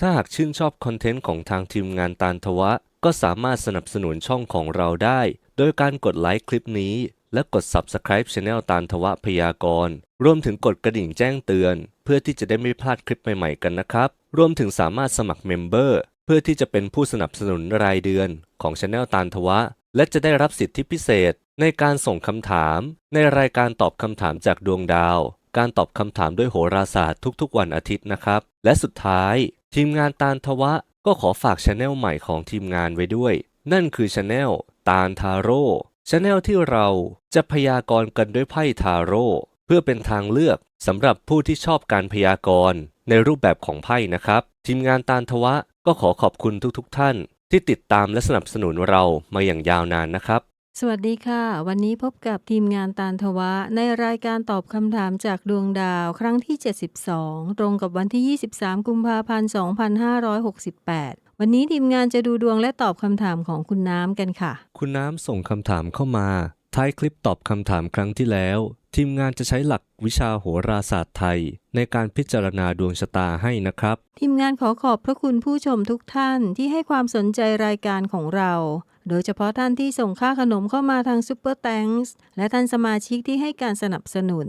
ถ้าหากชื่นชอบคอนเทนต์ของทางทีมงานตาลทวะ ก็สามารถสนับสนุนช่องของเราได้ โดยการกดไลค์คลิปนี้ และกด Subscribe Channel ตาลทวะพยากรณ์รวมถึงกดกระดิ่งแจ้งเตือน เพื่อที่จะได้ไม่พลาดคลิปใหม่ๆกันนะครับ รวมถึงสามารถสมัครเมมเบอร์เพื่อที่จะเป็นผู้สนับสนุนรายเดือนของ Channel ตาลทวะ และจะได้รับสิทธิพิเศษ ในการส่งคำถาม ในรายการตอบคำถามจากดวงดาว การตอบคำถามด้วยโหราศาสตร์ทุกๆ วันอาทิตย์นะครับ และสุดท้าย ทีมงานตาลทวะ ก็ขอฝากช anel ใหม่ของทีมงานไว้ด้วย นั่นคือช anel ตาลทาโร่ช anel ที่เราจะพยากรณ์กันด้วยไพ่ทาโร่เพื่อเป็นทางเลือกสำหรับผู้ที่ชอบการพยากรณ์ในรูปแบบของไพ่นะครับ ทีมงานตาลทวะก็ขอขอบคุณทุกๆท่าน ที่ติดตามและสนับสนุนเรามาอย่างยาวนานนะครับ สวัสดีค่ะ วันนี้พบกับทีมงานตาลทวะ ในรายการตอบคำถามจากดวงดาวครั้งที่ 72 ตรงกับวันที่ 23 กุมภาพันธ์ 2568 วันนี้ทีมงานจะดูดวงและตอบคำถามของคุณน้ำกันค่ะ คุณน้ำส่งคำถามเข้ามา ท้ายคลิปตอบคำถามครั้งที่แล้ว ทีมงานจะใช้หลักวิชาโหราศาสตร์ไทย ในการพิจารณาดวงชะตาให้นะครับ ทีมงานขอขอบพระคุณผู้ชมทุกท่านที่ให้ความสนใจรายการของเรา โดยเฉพาะท่านที่ส่งค่าขนมเข้ามาทางซูเปอร์แตงส์และท่านสมาชิกที่ให้การสนับสนุน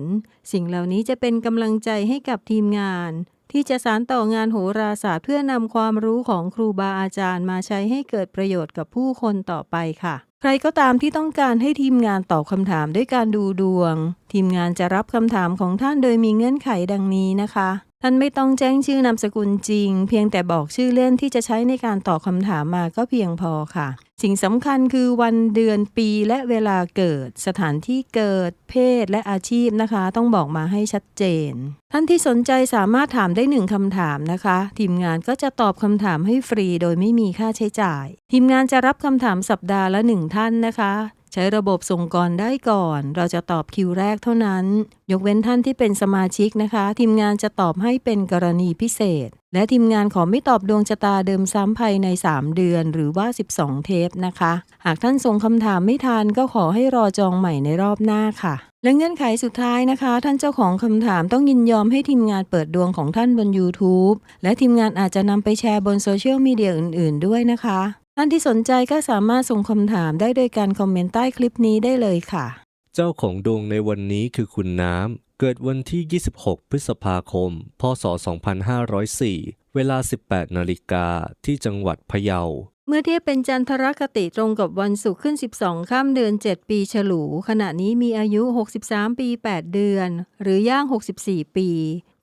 สิ่งเหล่านี้จะเป็นกำลังใจให้กับทีมงาน ที่จะสานต่องานโหราศาสตร์เพื่อนำความรู้ของครูบาอาจารย์มาใช้ให้เกิดประโยชน์กับผู้คนต่อไปค่ะ ใครก็ตามที่ต้องการให้ทีมงานตอบคำถามด้วยการดูดวง ทีมงานจะรับคำถามของท่านโดยมีเงื่อนไขดังนี้นะคะ ท่านไม่ต้องแจ้งชื่อนามสกุลจริง เพียงแต่บอกชื่อเล่นที่จะใช้ในการตอบคำถามมาก็เพียงพอค่ะ สิ่งสำคัญคือวันเดือนปีและเวลาเกิด สถานที่เกิด เพศและอาชีพนะคะ ต้องบอกมาให้ชัดเจน ท่านที่สนใจสามารถถามได้หนึ่งคำถามนะคะ ทีมงานก็จะตอบคำถามให้ฟรีโดยไม่มีค่าใช้จ่าย ทีมงานจะรับคำถามสัปดาห์ละหนึ่งท่านนะคะ ใช้ระบบส่งก่อนได้ก่อน เราจะตอบคิวแรกเท่านั้น ยกเว้นท่านที่เป็นสมาชิกนะคะ ทีมงานจะตอบให้เป็นกรณีพิเศษ และทีมงานขอไม่ตอบดวงชะตาเดิมซ้ำภายใน 3 เดือนหรือว่า 12 เทปนะคะ หากท่านส่งคำถามไม่ทันก็ขอให้รอจองใหม่ในรอบหน้าค่ะ และเงื่อนไขสุดท้ายนะคะ ท่านเจ้าของคำถามต้องยินยอมให้ทีมงานเปิดดวงของท่านบน YouTube และทีมงานอาจจะนำไปแชร์บนโซเชียลมีเดียอื่น ๆ ด้วยนะคะ ท่านที่สนใจก็สามารถส่งคำถามได้โดยการคอมเมนต์ใต้คลิปนี้ได้เลยค่ะ เจ้าของดวงในวันนี้คือคุณน้ำ เกิดวันที่ 26 พฤษภาคม พศ 2504 เวลา 18 นาฬิกาที่จังหวัดพะเยา เมื่อเทียบเป็นจันทรคติตรงกับวันศุกร์ขึ้น 12 ข้ามเดือน 7 ปีฉลู ขณะนี้มีอายุ 63 ปี 8 เดือน หรือย่าง 64 ปี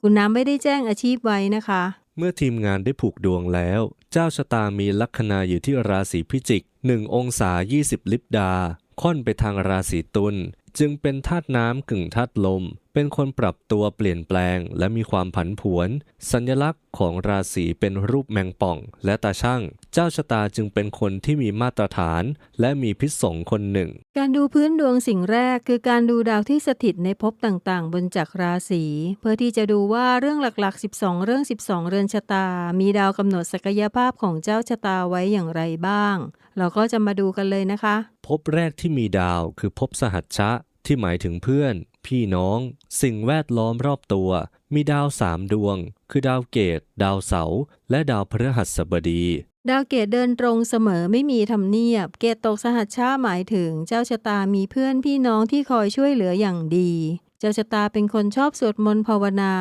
คุณน้ำไม่ได้แจ้งอาชีพไว้นะคะ เมื่อทีมงานได้ผูกดวงแล้ว เจ้าชะตามีลัคนาอยู่ที่ราศีพิจิก 1 องศา 20 ลิบดา ค่อนไปทางราศีตุล จึงเป็นธาตุน้ำกึ่งธาตุลม เป็นคนปรับตัวเปลี่ยนแปลงและมีความผันผวน สัญลักษณ์ของราศีเป็นรูปแมงป่อง และตาช่าง เจ้าชะตาจึงเป็นคนที่มีมาตรฐาน และมีพิษสงคนหนึ่ง การดูพื้นดวงสิ่งแรกคือการดูดาวที่สถิตในภพต่างๆ บนจักรราศีเพื่อที่จะดูว่าเรื่องหลักๆ 12 เรื่อง 12 เรือนชะตา มีดาวกำหนดศักยภาพของเจ้าชะตาไว้อย่างไรบ้าง เราก็จะมาดูกันเลยนะคะภพแรกที่มีดาวคือภพสหัชชะที่หมายถึงเพื่อน พี่น้อง สิ่งแวดล้อมรอบตัว มีดาวสามดวง คือดาวเกต ดาวเสาร์และดาวพฤหัสบดี ดาวเกตเดินตรงเสมอไม่มีทำเนียบ เกตตกสหัชชาหมายถึงเจ้าชะตามีเพื่อนพี่น้องที่คอยช่วยเหลืออย่างดี เจ้าชะตาเป็นคนชอบสวดมนต์ภาวนา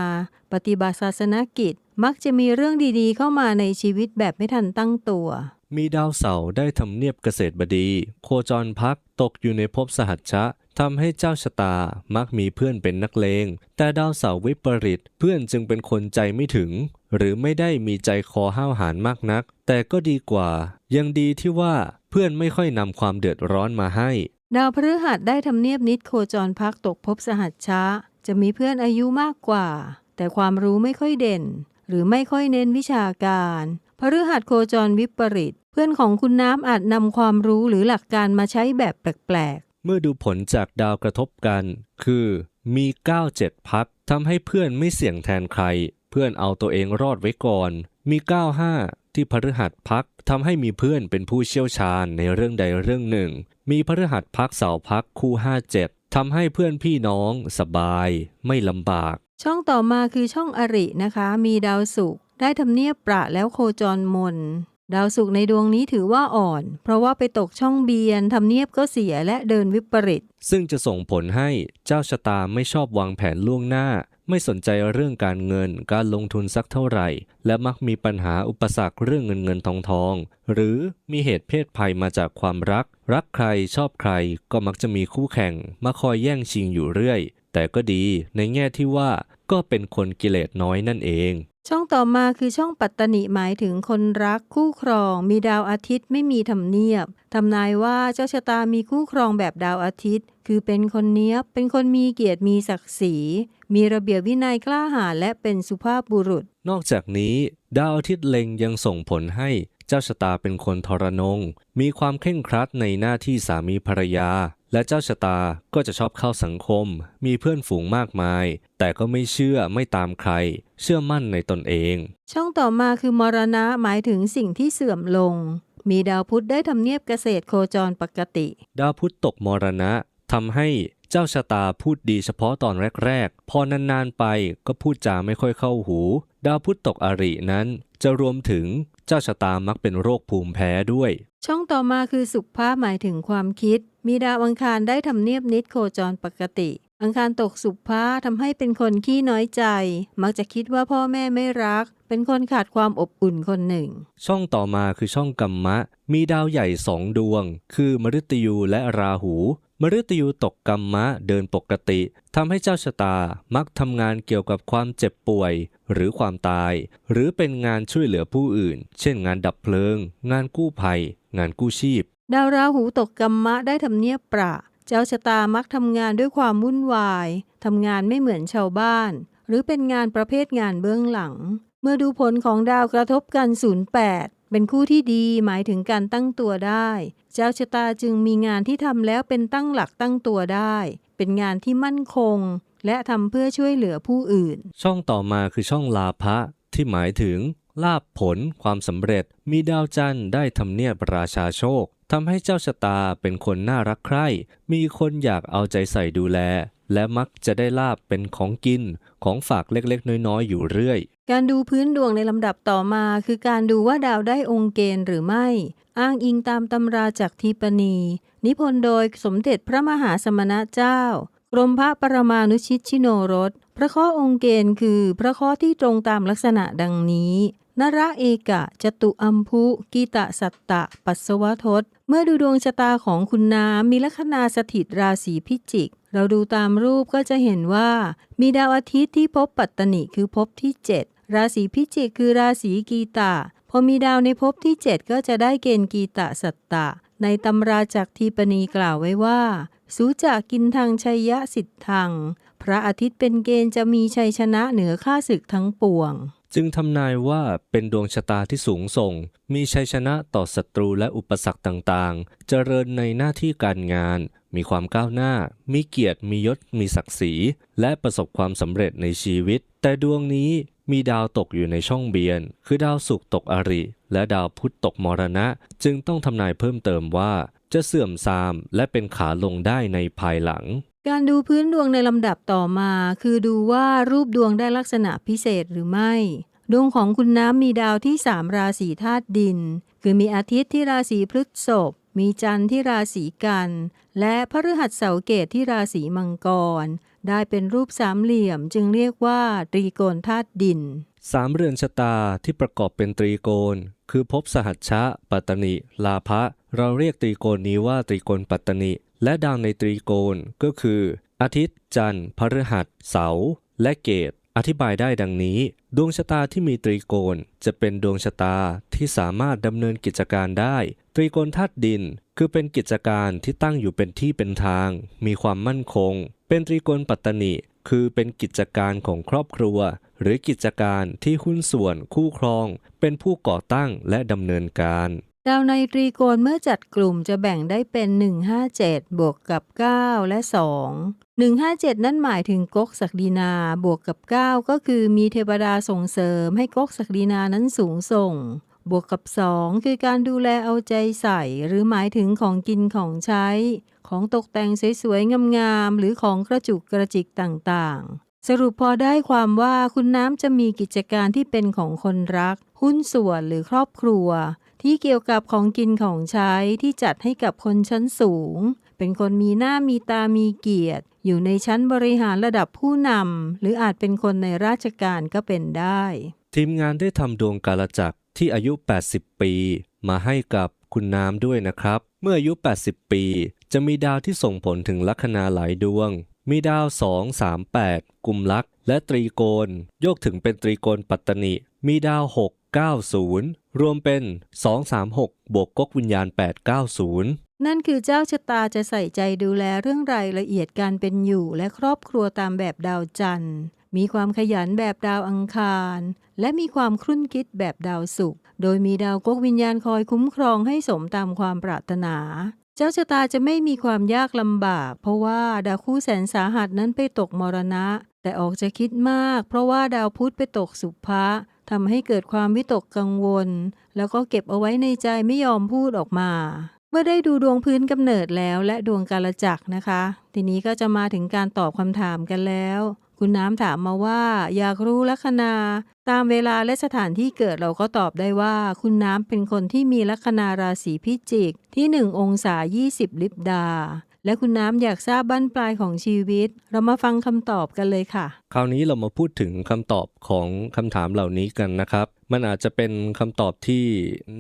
ปฏิบัติศาสนกิจ มักจะมีเรื่องดีๆ เข้ามาในชีวิตแบบไม่ทันตั้งตัวมีดาวเสาร์ได้ทำเนียบเกษตรบดี โคจรพักตกอยู่ในภพสหัชชะ ทำให้เจ้าชะตามักมีเพื่อนเป็นนักเลง แต่ดาวเสาร์วิปริตเพื่อนจึงเป็นคนใจไม่ถึง หรือไม่ได้มีใจคอห้าวหาญมากนัก แต่ก็ดีกว่า ยังดีที่ว่าเพื่อนไม่ค่อยนำความเดือดร้อนมาให้ ดาวพฤหัสได้ทำเนียบนิดโคจรพักตกภพสหัชชะจะมีเพื่อนอายุมากกว่า แต่ความรู้ไม่ค่อยเด่น หรือไม่ค่อยเน้นวิชาการพฤหัสโคจรวิปริต เพื่อนของคุณน้ำอาจนำความรู้หรือหลักการมาใช้แบบแปลก เมื่อดูผลจากดาวกระทบกัน คือมี 9 7 พักทำให้เพื่อนไม่เสี่ยงแทนใคร เพื่อนเอาตัวเองรอดไว้ก่อน มี 95 ที่พฤหัสพักทำให้มีเพื่อนเป็นผู้เชี่ยวชาญในเรื่องใดเรื่องหนึ่ง มีพฤหัสพักเสาร์พักคู่ 57ทำให้เพื่อนพี่น้องสบาย ไม่ลำบาก ช่องต่อมาคือช่องอรินะคะ มีดาวศุกร์ได้ทำเนียบประแล้วโคจรมน ดาวศุกร์ในดวงนี้ถือว่าอ่อน เพราะว่าไปตกช่องเบียนทำเนียบก็เสียและเดินวิปริต ซึ่งจะส่งผลให้เจ้าชะตาไม่ชอบวางแผนล่วงหน้า ไม่สนใจเรื่องการเงิน การลงทุนสักเท่าไหร่ และมักมีปัญหาอุปสรรคเรื่องเงินเงินทองทอง หรือมีเหตุเพศภัยมาจากความรัก รักใครชอบใครก็มักจะมีคู่แข่ง มาคอยแย่งชิงอยู่เรื่อย แต่ก็ดีในแง่ที่ว่าก็เป็นคนกิเลสน้อยนั่นเอง ช่องต่อมาคือช่องปัตตนิหมายถึงคนรักคู่ครอง มีดาวอาทิตย์ไม่มีทำเนียบทำนายว่าเจ้าชะตามีคู่ครองแบบดาวอาทิตย์ คือเป็นคนเนี้ยบ เป็นคนมีเกียรติมีศักดิ์ศรี มีระเบียบวินัยกล้าหาญและเป็นสุภาพบุรุษ นอกจากนี้ ดาวอาทิตย์เล็งยังส่งผลให้เจ้าชะตาเป็นคนทรนง มีความเคร่งครัดในหน้าที่สามีภรรยา และเจ้าชะตาก็จะชอบเข้าสังคม มีเพื่อนฝูงมากมาย แต่ก็ไม่เชื่อไม่ตามใคร เชื่อมั่นในตนเอง ช่องต่อมาคือมรณะหมายถึงสิ่งที่เสื่อมลง มีดาวพุธได้ทำเนียบเกษตรโคจรปกติ ดาวพุธตกมรณะทำให้เจ้าชะตาพูดดีเฉพาะตอนแรก ๆ พอนาน ๆ ไปก็พูดจาไม่ค่อยเข้าหู ดาวพุธตกอรินั้นจะรวมถึง เจ้าชะตามักเป็นโรคภูมิแพ้ด้วย ช่องต่อมาคือสุขภาพหมายถึงความคิด มีดาวอังคารได้ทำเนียบนิดโคจรปกติ อังคารตกสุขภาพทำให้เป็นคนขี้น้อยใจ มักจะคิดว่าพ่อแม่ไม่รัก เป็นคนขาดความอบอุ่นคนหนึ่ง ช่องต่อมาคือช่องกัมมะ มีดาวใหญ่สองดวง คือมฤตยูและราหู มฤตยูตกกัมมะเดินปกติทำให้เจ้าชะตามักทำงานเกี่ยวกับความเจ็บป่วย หรือความตาย หรือเป็นงานช่วยเหลือผู้อื่น เช่นงานดับเพลิง งานกู้ภัย งานกู้ชีพ ดาวราหูตกกัมมะได้ทำเนียบประ เจ้าชะตามักทำงานด้วยความวุ่นวายทำงานไม่เหมือนชาวบ้าน หรือเป็นงานประเภทงานเบื้องหลัง เมื่อดูผลของดาวกระทบกัน 08 เป็นคู่ที่ดีหมายถึงการตั้งตัวได้ เจ้าชะตาจึงมีงานที่ทำแล้วเป็นตั้งหลักตั้งตัวได้ เป็นงานที่มั่นคง และทำเพื่อช่วยเหลือผู้อื่น ช่องต่อมาคือช่องลาภะที่หมายถึง ลาบผล ความสำเร็จ มีดาวจันทร์ได้ทำเนียบราชาโชคทำให้เจ้าชะตาเป็นคนน่ารักใคร่ มีคนอยากเอาใจใส่ดูแล และมักจะได้ลาบเป็นของกินของฝากเล็กๆ น้อยๆ อยู่เรื่อย การดูพื้นดวงในลำดับต่อมา คือการดูว่าดาวได้องค์เกณฑ์หรือไม่ อ้างอิงตามตำราจากทีปณี นิพนธ์โดยสมเด็จพระมหาสมณเจ้ากรมพระปรมานุชิตชิโนรส พระข้อองค์เกณฑ์คือ พระข้อที่ตรงตามลักษณะดังนี้นระเอกะจตุอัมพุ กีตะสัตตะ ปัสสวทศ เมื่อดูดวงชะตาของคุณน้ำมีลัคนาสถิตราศีพิจิก เราดูตามรูปก็จะเห็นว่า มีดาวอาทิตย์ที่พบปัตตนิคือภพที่ 7 ราศีพิจิกคือราศีกีตะพอมีดาวในภพที่ 7 ก็จะได้เกณฑ์กีตะสัตตะ ในตำราจากทีปณีกล่าวไว้ว่า สูจากกินทางชัยยะสิทธัง พระอาทิตย์เป็นเกณฑ์จะมีชัยชนะเหนือข้าศึกทั้งปวง จึงทำนายว่าเป็นดวงชะตาที่สูงส่ง มีชัยชนะต่อศัตรูและอุปสรรคต่างๆ เจริญในหน้าที่การงาน มีความก้าวหน้า มีเกียรติ มียศ มีศักดิ์ศรี และประสบความสำเร็จในชีวิต แต่ดวงนี้มีดาวตกอยู่ในช่องเบียน คือดาวศุกร์ตกอริ และดาวพุธตกมรณะ จึงต้องทำนายเพิ่มเติมว่า จะเสื่อมทรามและเป็นขาลงได้ในภายหลัง การดูพื้นดวงในลำดับต่อมา คือดูว่ารูปดวงได้ลักษณะพิเศษหรือไม่ ดวงของคุณน้ำมีดาวที่3ราศีธาตุดิน คือมีอาทิตย์ที่ราศีพฤษภมีจันทร์ที่ราศีกัน และพฤหัสเสาเกตที่ราศีมังกร ได้เป็นรูปสามเหลี่ยมจึงเรียกว่า ตรีโกณธาตุดิน สามเรือนชะตาที่ประกอบเป็นตรีโกณคือภพสหัชชะ ปัตตนิ ลาภะเราเรียกตรีโกณนี้ว่าตรีโกณปัตตนิ และดาวในตรีโกณก็คือ อาทิตย์ จันทร์พฤหัส เสาร์และเกตอธิบายได้ดังนี้ ดวงชะตาที่มีตรีโกณจะเป็นดวงชะตาที่สามารถดำเนินกิจการได้ ตรีโกณธาตุดิน คือเป็นกิจการที่ตั้งอยู่เป็นที่เป็นทาง มีความมั่นคง เป็นตรีโกณปัตตนิคือเป็นกิจการของครอบครัว หรือกิจการที่หุ้นส่วนคู่ครอง เป็นผู้ก่อตั้งและดำเนินการ ดาวในตรีโกณเมื่อจัดกลุ่มจะแบ่งได้เป็น 157 บวกกับ 9 และ 2 157 นั่นหมายถึงก๊กศักดินา บวกกับ 9 ก็คือมีเทวดาส่งเสริมให้ก๊กศักดินานั้นสูงส่ง บวกกับ 2 คือการดูแลเอาใจใส่ หรือหมายถึงของกินของใช้ ของตกแต่งสวยๆ งามๆ หรือของกระจุกกระจิกต่างๆ สรุปพอได้ความว่าคุณน้ำจะมีกิจการที่เป็นของคนรัก หุ้นส่วนหรือครอบครัว ที่เกี่ยวกับของกินของใช้ที่จัดให้กับคนชั้นสูง เป็นคนมีหน้ามีตามีเกียรติ อยู่ในชั้นบริหารระดับผู้นำหรืออาจเป็นคนในราชการก็เป็นได้ ทีมงานได้ทำดวงกาลจักรที่อายุ 80 ปี มาให้กับคุณน้ำด้วยนะครับ เมื่ออายุ 80 ปี จะมีดาวที่ส่งผลถึงลัคนาหลายดวง มีดาว 2 3 8 กุมลักษ์และตรีโกณ โยกถึงเป็นตรีโกณปัตตนิ มีดาว 6 9 0 รวมเป็น 2 3 6 บวกก๊กวิญญาณ 890นั่นคือเจ้าชะตาจะใส่ใจดูแลเรื่องรายละเอียดการเป็นอยู่และครอบครัวตามแบบดาวจันทร์ มีความขยันแบบดาวอังคาร และมีความครุ่นคิดแบบดาวศุกร์ โดยมีดาวก๊กวิญญาณคอยคุ้มครองให้สมตามความปรารถนา เจ้าชะตาจะไม่มีความยากลำบาก เพราะว่าดาวคู่แสนสาหัสนั้นไปตกมรณะ แต่ออกจะคิดมาก เพราะว่าดาวพุธไปตกสุภะทำให้เกิดความวิตกกังวล แล้วก็เก็บเอาไว้ในใจไม่ยอมพูดออกมา เมื่อได้ดูดวงพื้นกำเนิดแล้วและดวงกาลจักรนะคะ ทีนี้ก็จะมาถึงการตอบคำถามกันแล้ว คุณน้ำถามมาว่า อยากรู้ลัคนา ตามเวลาและสถานที่เกิดเราก็ตอบได้ว่า คุณน้ำเป็นคนที่มีลัคนาราศีพิจิกที่ 1 องศา 20 ลิบดา และคุณน้ำอยากทราบบั้นปลายของชีวิต เรามาฟังคำตอบกันเลยค่ะ คราวนี้เรามาพูดถึงคำตอบของคำถามเหล่านี้กันนะครับ มันอาจจะเป็นคำตอบที่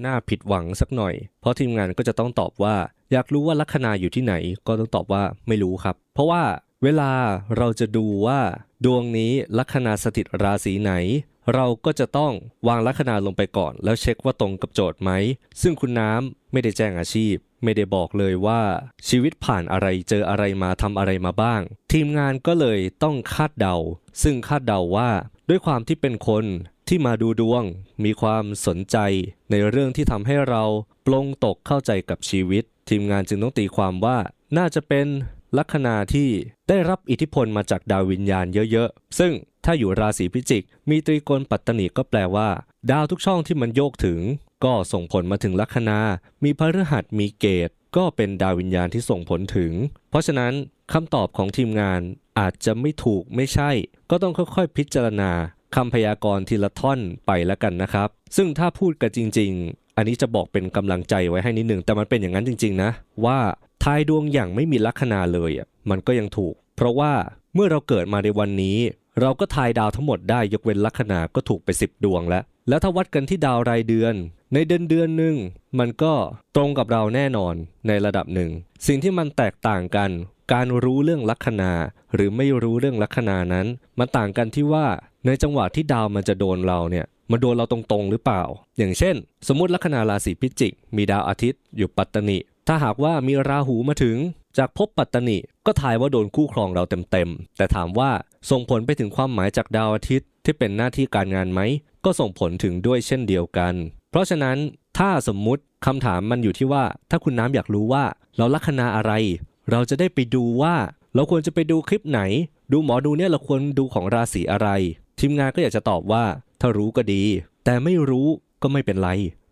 น่าผิดหวังสักหน่อย เพราะทีมงานก็จะต้องตอบว่า อยากรู้ว่าลัคนาอยู่ที่ไหน ก็ต้องตอบว่าไม่รู้ครับ เพราะว่าเวลาเราจะดูว่า ดวงนี้ลัคนาสถิตราศีไหน เราก็จะต้องวางลัคนาลงไปก่อน แล้วเช็คว่าตรงกับโจทย์ไหม ซึ่งคุณน้ำไม่ได้แจ้งอาชีพ ไม่ได้บอกเลยว่าชีวิตผ่านอะไรเจออะไรมาทำอะไรมาบ้าง ทีมงานก็เลยต้องคาดเดา ซึ่งคาดเดาว่า ด้วยความที่เป็นคนที่มาดูดวง มีความสนใจ ในเรื่องที่ทำให้เราปลงตกเข้าใจกับชีวิต ทีมงานจึงต้องตีความว่า น่าจะเป็นลัคนาที่ได้รับอิทธิพลมาจากดาววิญญาณเยอะๆ ซึ่ง ถ้าอยู่ราศีพิจิก มีตรีโกณปัตตนิก็แปลว่า ดาวทุกช่องที่มันโยกถึง ก็ส่งผลมาถึงลัคนา มีพฤหัสมีเกต ก็เป็นดาววิญญาณที่ส่งผลถึง เพราะฉะนั้นคำตอบของทีมงานอาจจะไม่ถูกไม่ใช่ ก็ต้องค่อยๆพิจารณาคำพยากรณ์ทีละท่อนไปแล้วกันนะครับ ซึ่งถ้าพูดกันจริง ๆ อันนี้จะบอกเป็นกำลังใจไว้ให้นิดหนึ่งแต่มันเป็นอย่างนั้นจริง ๆ นะ ว่าทายดวงอย่างไม่มีลัคนาเลยอะมันก็ยังถูก เพราะว่าเมื่อเราเกิดมาในวันนี้ เราก็ทายดาวทั้งหมดได้ยกเว้นลัคนาก็ถูกไป 10 ดวงแล้ว แล้วถ้าวัดกันที่ดาวรายเดือน ในเดือนเดือนหนึ่งมันก็ตรงกับเราแน่นอนในระดับหนึ่ง สิ่งที่มันแตกต่างกัน การรู้เรื่องลัคนา หรือไม่รู้เรื่องลัคนานั้น มันต่างกันที่ว่าในจังหวะที่ดาวมันจะโดนเราเนี่ยมันโดนเราตรงๆหรือเปล่า อย่างเช่น สมมติลัคนาราศีพิจิก มีดาวอาทิตย์อยู่ปัตตนิถ้าหากว่ามีราหูมาถึงจากภพปัตตนิก็ทายว่าโดนคู่ครองเราเต็มๆ แต่ถามว่า ส่งผลไปถึงความหมายจากดาวอาทิตย์ที่เป็นหน้าที่การงานไหม ก็ส่งผลถึงด้วยเช่นเดียวกัน เพราะฉะนั้นถ้าสมมุติคำถามมันอยู่ที่ว่า ถ้าคุณน้ำอยากรู้ว่า เราลัคนาอะไร เราจะได้ไปดูว่า เราควรจะไปดูคลิปไหน ดูหมอดูเนี่ยเราควรดูของราศีอะไร ทีมงานก็อยากจะตอบว่า ถ้ารู้ก็ดี แต่ไม่รู้ก็ไม่เป็นไร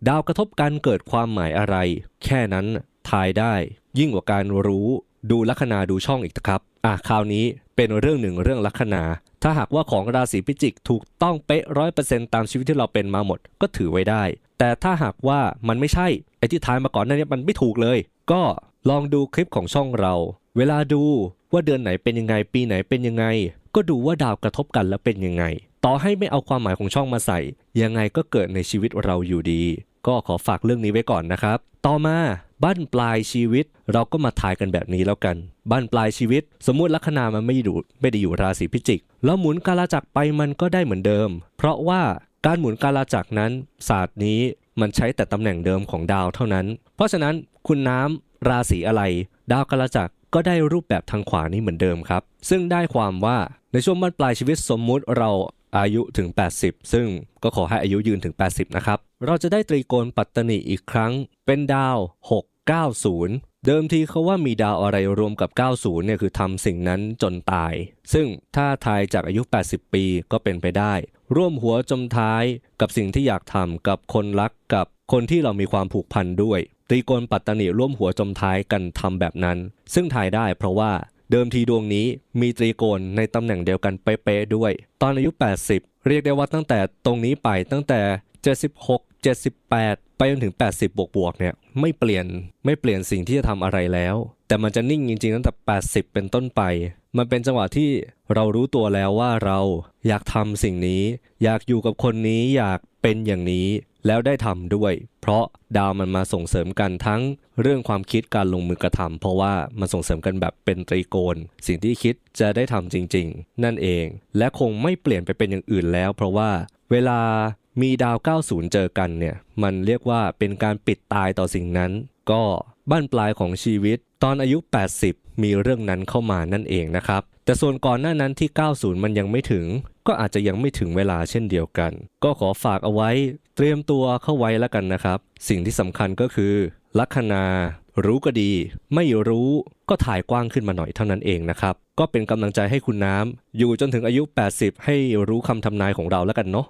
ดาวกระทบกันเกิดความหมายอะไร แค่นั้นทายได้ ยิ่งกว่าการรู้ ดูลัคนาดูช่องอีกนะครับ อะคราวนี้ เป็นเรื่องหนึ่งเรื่องลัคนา ถ้าหากว่าของราศีพิจิกถูกต้องเป๊ะร้อยเปอร์เซ็นต์ตามชีวิตที่เราเป็นมาหมด ก็ถือไว้ได้ แต่ถ้าหากว่ามันไม่ใช่ไอ้ที่ทายมาก่อนหน้านี้มันไม่ถูกเลย ก็ลองดูคลิปของช่องเรา เวลาดูว่าเดือนไหนเป็นยังไง ปีไหนเป็นยังไง ก็ดูว่าดาวกระทบกันแล้วเป็นยังไง ต่อให้ไม่เอาความหมายของช่องมาใส่ ยังไงก็เกิดในชีวิตเราอยู่ดี ก็ขอฝากเรื่องนี้ไว้ก่อนนะครับ ต่อมา บั้นปลายชีวิต เราก็มาทายกันแบบนี้แล้วกัน บั้นปลายชีวิต สมมุติลัคนามันไม่อยู่ไม่ได้อยู่ราศีพิจิก แล้วหมุนกาลจักรไปมันก็ได้เหมือนเดิม เพราะว่าการหมุนกาลจักรนั้นศาสตร์นี้มันใช้แต่ตำแหน่งเดิมของดาวเท่านั้น เพราะฉะนั้นคุณน้ำราศีอะไร ดาวกาลจักรก็ได้รูปแบบทางขวานี้เหมือนเดิมครับ ซึ่งได้ความว่าในช่วงบั้นปลายชีวิตสมมุติเรา อายุถึง 80 ซึ่งก็ขอให้อายุยืนถึง 80 นะครับ เราจะได้ตรีโกณปัตตนิอีกครั้ง เป็นดาว 690 เดิมทีเขาว่ามีดาวอะไรรวมกับ 90 เนี่ยคือทำสิ่งนั้นจนตาย ซึ่งถ้าทายจากอายุ 80 ปีก็เป็นไปได้ ร่วมหัวจมท้ายกับสิ่งที่อยากทำกับคนรักกับคนที่เรามีความผูกพันด้วยตรีโกณปัตตนีร่วมหัวจมท้ายกันทำแบบนั้น ซึ่งทายได้เพราะว่า เดิมทีดวงนี้มีตรีโกณในตำแหน่งเดียวกันเป๊ะๆด้วย ตอนอายุ 80 เรียกได้ว่าตั้งแต่ตรงนี้ไปตั้งแต่ 76 78 ไปจนถึง 80 บวกบวกๆเนี่ยไม่เปลี่ยนไม่เปลี่ยนสิ่งที่จะทำอะไรแล้ว แต่มันจะนิ่งจริงๆตั้งแต่ 80 เป็นต้นไป มันเป็นจังหวะที่เรารู้ตัวแล้วว่าเราอยากทำสิ่งนี้ อยากอยู่กับคนนี้อยากเป็นอย่างนี้ แล้วได้ทำด้วย เพราะดาวมันมาส่งเสริมกันทั้งเรื่องความคิดการลงมือกระทำเพราะว่ามันส่งเสริมกันแบบเป็นตรีโกณสิ่งที่คิดจะได้ทำจริง ๆ นั่นเอง และคงไม่เปลี่ยนไปเป็นอย่างอื่นแล้ว เพราะว่าเวลามีดาว 90 เจอกันเนี่ย มันเรียกว่าเป็นการปิดตายต่อสิ่งนั้น ก็บ้านปลายของชีวิต ตอนอายุ 80 มีเรื่องนั้นเข้ามานั่นเองนะครับ แต่ส่วนก่อนหน้านั้นที่ 90 มันยังไม่ถึง ก็อาจจะยังไม่ถึงเวลาเช่นเดียวกัน ก็ขอฝากเอาไว้ เตรียมตัวเข้าไว้แล้วกันนะครับ สิ่งที่สำคัญก็คือ ลัคนา รู้ก็ดี ไม่รู้ก็ถ่ายกว้างขึ้นมาหน่อยเท่านั้นเองนะครับ ก็เป็นกำลังใจให้คุณน้ำอยู่จนถึงอายุ 80 ให้รู้คำทำนายของเราแล้วกันเนาะ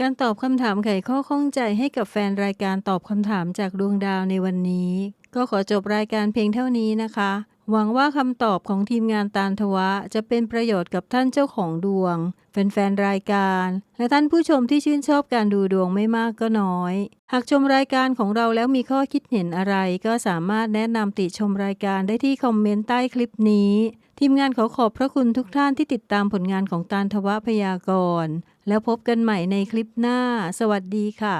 การตอบคำถามไขข้อข้องใจให้กับแฟนรายการตอบคำถามจากดวงดาวในวันนี้ ก็ขอจบรายการเพียงเท่านี้นะคะ หวังว่าคำตอบของทีมงานตาลทวะ จะเป็นประโยชน์กับท่านเจ้าของดวง แฟนๆ รายการ และท่านผู้ชมที่ชื่นชอบการดูดวงไม่มากก็น้อย หากชมรายการของเราแล้วมีข้อคิดเห็นอะไร ก็สามารถแนะนำติชมรายการได้ที่คอมเมนต์ใต้คลิปนี้ ทีมงานขอขอบพระคุณทุกท่านที่ติดตามผลงานของตาลทวะพยากรณ์แล้วพบกันใหม่ในคลิปหน้า สวัสดีค่ะ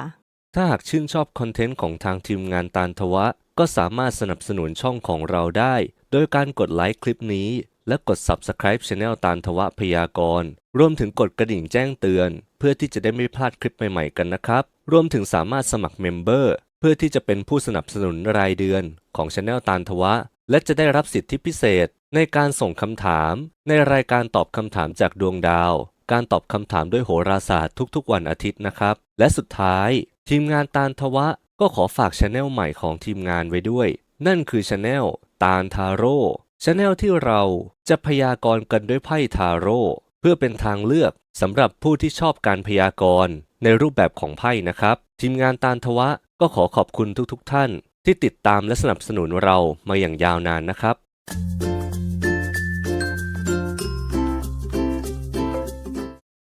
ถ้าหากชื่นชอบคอนเทนต์ของทางทีมงานตาลทวะ ก็สามารถสนับสนุนช่องของเราได้ โดยการกดไลค์คลิปนี้ และกด Subscribe Channel ตาลทวะพยากรณ์รวมถึงกดกระดิ่งแจ้งเตือน เพื่อที่จะได้ไม่พลาดคลิปใหม่ๆกันนะครับ รวมถึงสามารถสมัครเมมเบอร์เพื่อที่จะเป็นผู้สนับสนุนรายเดือนของ Channel ตาลทวะ และจะได้รับสิทธิพิเศษ ในการส่งคำถาม ในรายการตอบคำถามจากดวงดาว การตอบคำถามด้วยโหราศาสตร์ทุกๆ วันอาทิตย์นะครับ และสุดท้าย ทีมงานตาลทวะ ก็ขอฝากช anel ใหม่ของทีมงานไว้ด้วย นั่นคือช anel ตาลทาโร่ชาแนลที่เราจะพยากรณ์กันด้วยไพ่ทาโร่เพื่อเป็นทางเลือกสำหรับผู้ที่ชอบการพยากรณ์ในรูปแบบของไพ่นะครับ ทีมงานตาลทวะก็ขอขอบคุณทุกๆท่าน ที่ติดตามและสนับสนุนเรามาอย่างยาวนานนะครับ